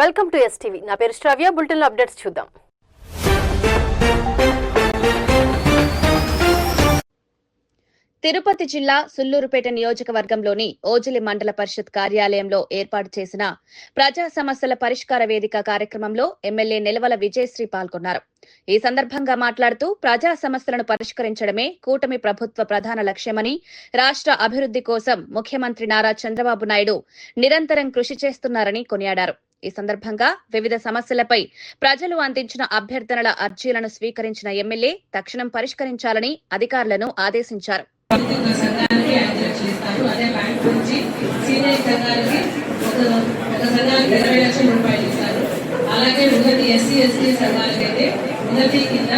Welcome to STV నా పేరు శ్రావ్య. Bulletin updates చూద్దాం. తిరుపతి జిల్లా సుల్లూరుపేట నియోజకవర్గంలోని ఓజిలి మండల పరిషత్ కార్యాలయంలో ఏర్పాటు చేసిన ప్రజా సమస్యల పరిష్కార వేదిక కార్యక్రమంలో ఎమ్మెల్యే నిలవల విజయశ్రీ పాల్గొన్నారు. ఈ సందర్భంగా మాట్లాడుతూ ప్రజా సమస్యలను పరిష్కరించడమే కూటమి ప్రభుత్వ ప్రధాన లక్ష్యమని రాష్ట్ర అభివృద్ధి కోసం ముఖ్యమంత్రి నారా చంద్రబాబు నాయుడు నిరంతరం కృషి చేస్తున్నారని కొనియాడారు. ఈ సందర్భంగా వివిధ సమస్యలపై ప్రజలు అందించిన అభ్యర్థనల అర్జీలను స్వీకరించిన ఎమ్మెల్యే తక్షణం పరిష్కరించాలని అధికారులను ఆదేశించారు. అలాగే ఉన్నతి ఎస్సీ ఎస్టీ సంఘాలకి అయితే ఉన్నతి కింద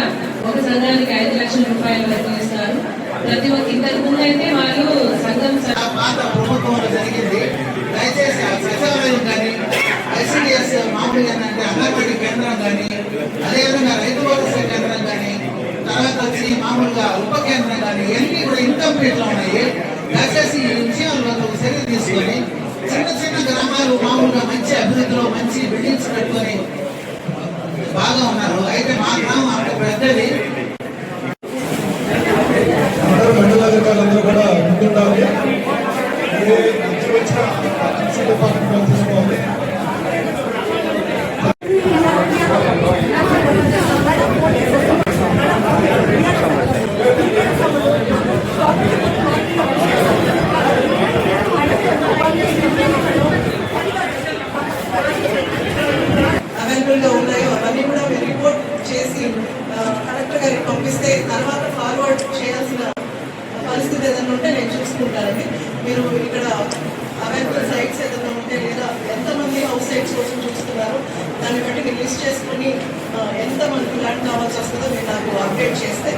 ఒక సంఘానికి ఐదు లక్షల రూపాయల వరకు ఇస్తారు. ప్రతి ఒక్క ఇంతకు ముందు అయితే వాళ్ళు సంఘం పాత ప్రభుత్వంలో జరిగింది. దయచేసి ఆ సచివాలయం కానీ ఐసిడిఎస్ మామూలుగా ఏంటంటే అంగన్వాడీ కేంద్రం కానీ అదేవిధంగా రైతు భరోసా కేంద్రం కానీ తర్వాత వచ్చి మామూలుగా ఉప కేంద్రం కానీ ఇవన్నీ కూడా ఇన్కంప్లీట్లో ఉన్నాయి. దయచేసి ఈ విషయాల్లో చర్య తీసుకొని చిన్న చిన్న గ్రామాలు మామూలుగా మంచి అభివృద్ధిలో మంచి బిల్డింగ్స్ పెట్టుకొని బాగా ఉన్నారు. అయితే మా గ్రామం అంత పెద్దది. అందరూ కూడా ముందుండాలి. డిపార్ట్మెంట్ తీసుకోవాలి అవైలబుల్గా ఉన్నాయో అవన్నీ కూడా మీరు రిపోర్ట్ చేసి ఆ, కలెక్టర్ గారికి పంపిస్తే తర్వాత ఫార్వర్డ్ చేయాల్సిన పరిస్థితి ఏదైనా ఉంటే నేను చూసుకుంటానండి. మీరు ఇక్కడ అవైలబుల్ సైట్స్ ఏదైనా ఉంటే లేదా ఎంతమంది హౌస్ సైట్స్ కోసం చూస్తున్నారు దాన్ని బట్టి మీరు లిస్ట్ చేసుకుని ఎంతమంది ప్లాన్ ల్యాండ్ కావాల్సి వస్తుందో మీరు నాకు అప్డేట్ చేస్తే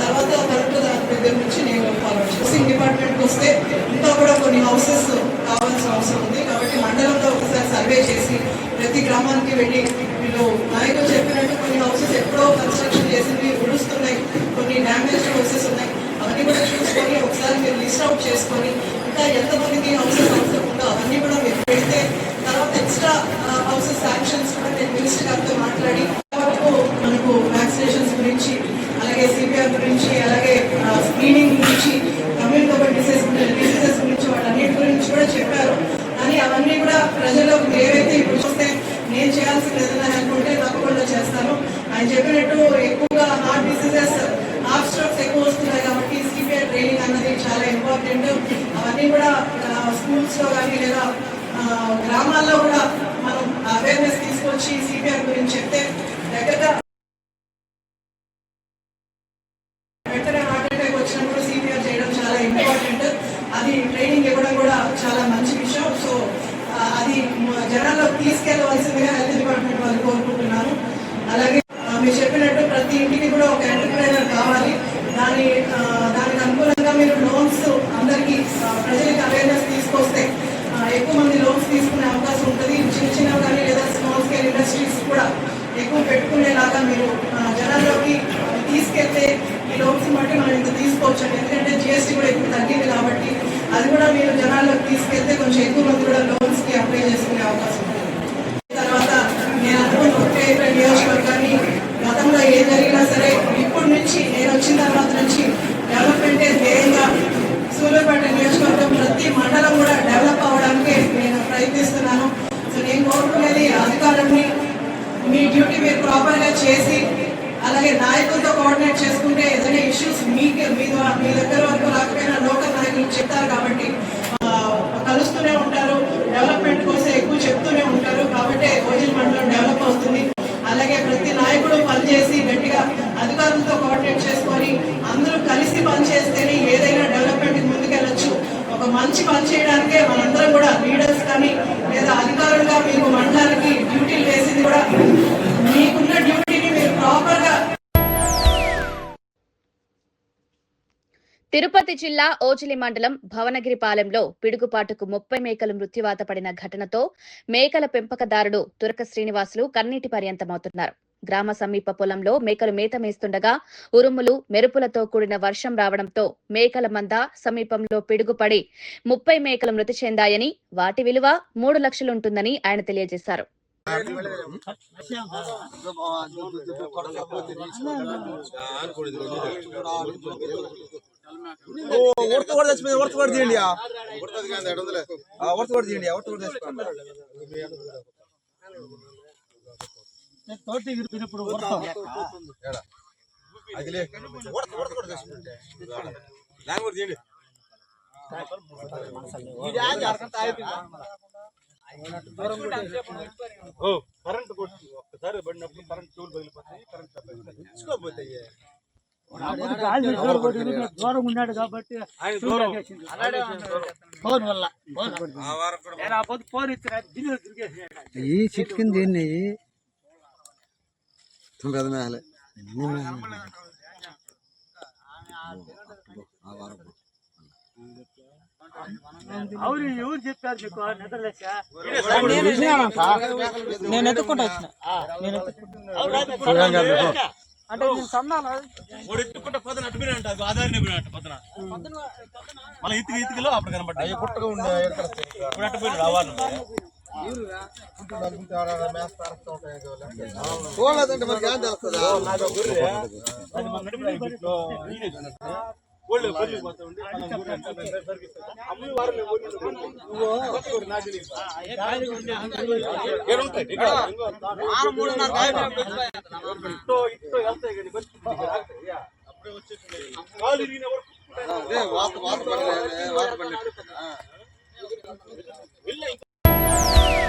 తర్వాత కరెక్ట్ దాని దగ్గర నుంచి నేను ఫాలో హౌసింగ్ డిపార్ట్మెంట్కి వస్తే ఇంకా కూడా కొన్ని హౌసెస్ కావాల్సిన అవసరం ఉంది. కాబట్టి మండలంలో ఒకసారి సర్వే చేసి ప్రతి గ్రామానికి వెళ్ళి వీళ్ళు నాయకులు చెప్పినట్టు కొన్ని హౌసెస్ ఎప్పుడో కన్స్ట్రక్షన్ చేసింది ఉడుస్తున్నాయి కొన్ని డ్యామేజ్ హౌసెస్ ఉన్నాయి అవన్నీ కూడా చూసుకొని ఒకసారి మీరు చేసుకొని ఇంకా ఎంతమందికి హౌసెస్ అవసరం ఉందో అవన్నీ కూడా మీరు పెడితే తర్వాత ఎక్స్ట్రా హౌసెస్ శాంక్షన్స్ కూడా నేను మినిస్టర్ గారితో మాట్లాడి వరకు మనకు వ్యాక్సినేషన్స్ గురించి అలాగే సిపిఆర్ గురించి అలాగే స్క్రీనింగ్ గురించి కమ్యూనికబుల్ డిసీజ్ డిసీజెస్ గురించి వాటన్నిటి గురించి కూడా చెప్పారు. కానీ అవన్నీ కూడా ప్రజలకు ఏవైతే ఇప్పుడు చూస్తే నేను చేయాల్సింది ఏదైనా అనుకుంటే తప్పకుండా చేస్తాను. ఆయన చెప్పినట్టు ఎక్కువగా హార్ట్ డిసీజెస్ హార్ట్ స్ట్రోక్స్ ఎక్కువ వస్తున్నాయి. ట్రైనింగ్ అన్నది చాలా ఇంపార్టెంట్ అవన్నీ కూడా స్కూల్స్లో కానీ లేదా గ్రామాల్లో కూడా మనం అవేర్నెస్ తీసుకొచ్చి సిపిఆర్ గురించి చెప్తే దగ్గరగా వెంటనే హార్ట్ అటాక్ వచ్చినప్పుడు సిపిఆర్ చేయడం చాలా ఇంపార్టెంట్ అది ట్రైనింగ్ ఇవ్వడం కూడా చాలా మంచి విషయం. సో అది మ- తీసుకెళ్ళవలసిందిగా హెల్త్ డిపార్ట్మెంట్ వాళ్ళు కోరుకుంటున్నారు. అలాగే ఆ, మీరు చెప్పినట్టు ప్రతి ఇంటికి కూడా ఒక ఎంటర్ప్రైనర్ కావాలి దాని ఆ, దానికి అనుకూలంగా మీరు లోన్స్ అందరికీ ఆ, ప్రజలకు అవేర్నెస్ తీసుకొస్తే ఆ, ఎక్కువ మంది లోన్స్ తీసుకునే అవకాశం ఉంటుంది చిన్న చిన్నవి కానీ లేదా స్మాల్ స్కేల్ ఇండస్ట్రీస్ కూడా ఎక్కువ పెట్టుకునేలాగా మీరు ఆ, జనాల్లోకి తీసుకెళ్తే ఈ లోన్స్ బట్టి మనం ఇంత తీసుకోవచ్చు ఎందుకంటే జిఎస్టీ కూడా ఎక్కువ తగ్గింది కాబట్టి అది కూడా మీరు జనాల్లోకి తీసుకెళ్తే కొంచెం ఎక్కువ మంది కూడా లోన్స్కి అప్లై చేసుకునే అవకాశం ఉంది తర్వాత నేను అనుకున్న ఒకే నియోజకవర్గాన్ని గతంలో ఏం జరిగినా సరే ఇప్పటి నుంచి నేను వచ్చిన తర్వాత నుంచి డెవలప్మెంటే ధ్యేయంగా సూర్యాపేట నియోజకవర్గం ప్రతి మండలం కూడా డెవలప్ అవ్వడానికి నేను ప్రయత్నిస్తున్నాను సో నేను కోరుకునేది అధికారులని మీ డ్యూటీ మీరు ప్రాపర్గా చేసి అలాగే నాయకులతో కోఆర్డినేట్ చేసుకుంటే ఏదైనా ఇష్యూస్ మీకే మీ ద్వారా మీ దగ్గర వరకు రాకపోయినా లోకల్ నాయకులు చెప్తారు కాబట్టి కలుస్తూనే ఉంటారు డెవలప్మెంట్ కోసం ఎక్కువ చెప్తూనే ఉంటారు. కాబట్టి ఓజిల్ మండలం డెవలప్ అవుతుంది. అలాగే ప్రతి నాయకుడు పనిచేసి గట్టిగా అధికారులతో కోఆర్డినేట్ చేసుకొని అందరూ కలిసి పనిచేస్తేనే ఏదైనా డెవలప్మెంట్ ముందుకెళ్ళచ్చు. ఒక మంచి పని చేయడానికే మనందరం కూడా లీడర్స్ కానీ లేదా అధికారులుగా మీకు మండలాన్ని తిరుపతి జిల్లా ఓజిలి మండలం భవనగిరిపాలెంలో పిడుగుపాటుకు ముప్పై మేకలు మృత్యువాత పడిన ఘటనతో మేకల పెంపకదారుడు తురక శ్రీనివాసులు కన్నీటి పర్యంతమవుతున్నారు గ్రామ సమీప పొలంలో మేకలు మేత మేస్తుండగా ఉరుములు మెరుపులతో కూడిన వర్షం రావడంతో మేకల మంద సమీపంలో పిడుగుపడి ముప్పై మేకలు మృతి చెందాయని వాటి విలువ మూడు లక్షలుంటుందని ఆయన తెలియజేశారు ఉడత కూడా తెచ్చిపోయింది ఉడత కూడా తీయండి ఉడత కూడా తీయండి ఉడత కూడా తెచ్చిపోయింది అదిలే ఉడత ఉడత కూడా తెచ్చిపోయింది లాంగ్ కూడా తీయండి ఇది ఆ జాగ్రత్త అయిపోయిందా? ఓ కరెంట్ కొట్టి ఒక్కసారి పడినప్పుడు కరెంట్ టూల్ పగిలిపోతాయి కరెంట్ తీసుకోపోతే దూరం ఉన్నాడు కాబట్టి ఫోన్ వల్ల ఆ వారం కూడా నేను ఆ పొద్దు ఫోన్ ఈ చిట్కిన దీన్ని? పెద్ద మేహలే. అవును ఎవరు చెప్పారు మీకు నిద్రలేసా నేను ఎత్తుకుంటా వచ్చిన. అంటే నేను సన్నాను? వాడు ఎత్తుకుంటే పొద్దున అటు పోయినా అంట ఆధారనే పోయినా అంట పొద్దున మళ్ళీ ఇతికి ఇతికిలో అప్పుడు కనబడ్డాయి పుట్టగా ఉండే ఇప్పుడు అటు పోయిన రావాలి చూడలేదంటే మరి ఏం తెలుస్తుందా అది మన నడిపి ఇంట్లో ఈయనే చూసినట్టు. ఊళ్ళో బర్రెలు పోతా ఉండి,